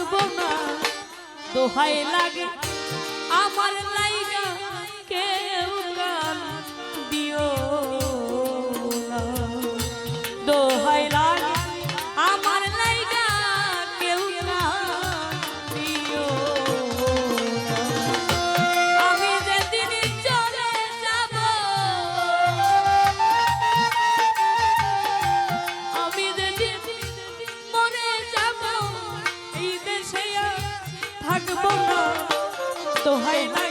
থাকব না। দোহাই লাগে। আমার লাইগা কেউ দিও দোহাই লাগে তো হয় না।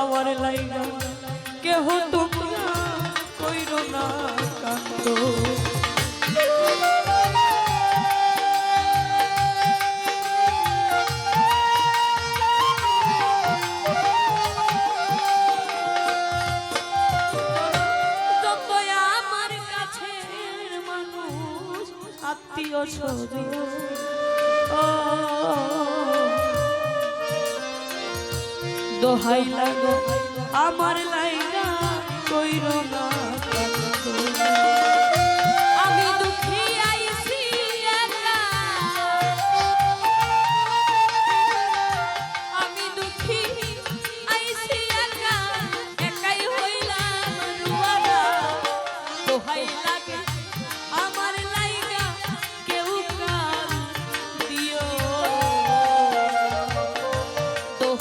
আমার লাইগা কেহ তোমরা কইর না কান্দ। আত্মীয় স্বজন দোহাই লাগো আমার লাইনা কইরো না।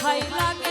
ভাই লাগে।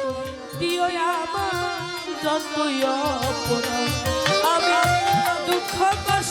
দিও আমার যতই অপরাধ। আমার দুঃখ কষ্ট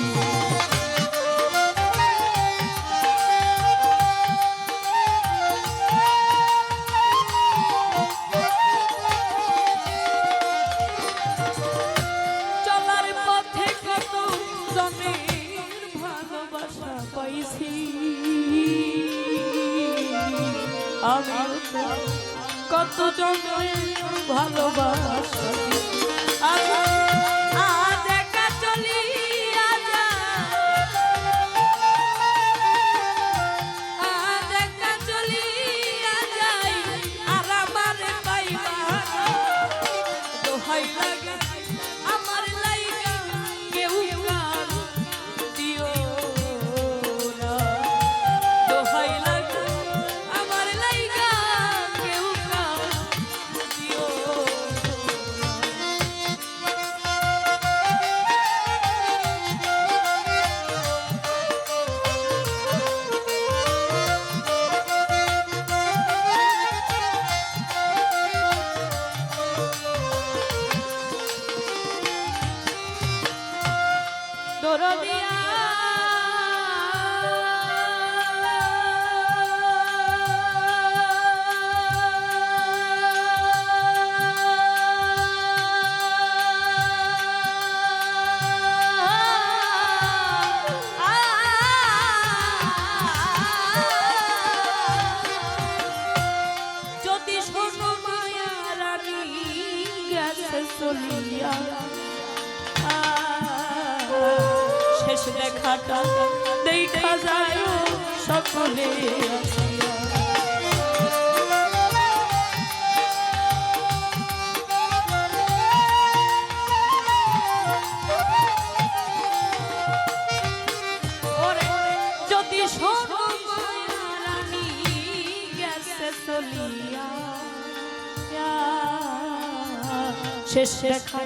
শেষ দেখা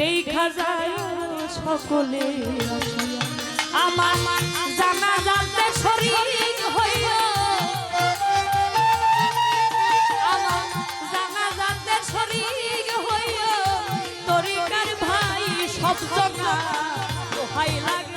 দেখা জানা জানতে আমার জানা জানতে ভাই সব জগা লাগে।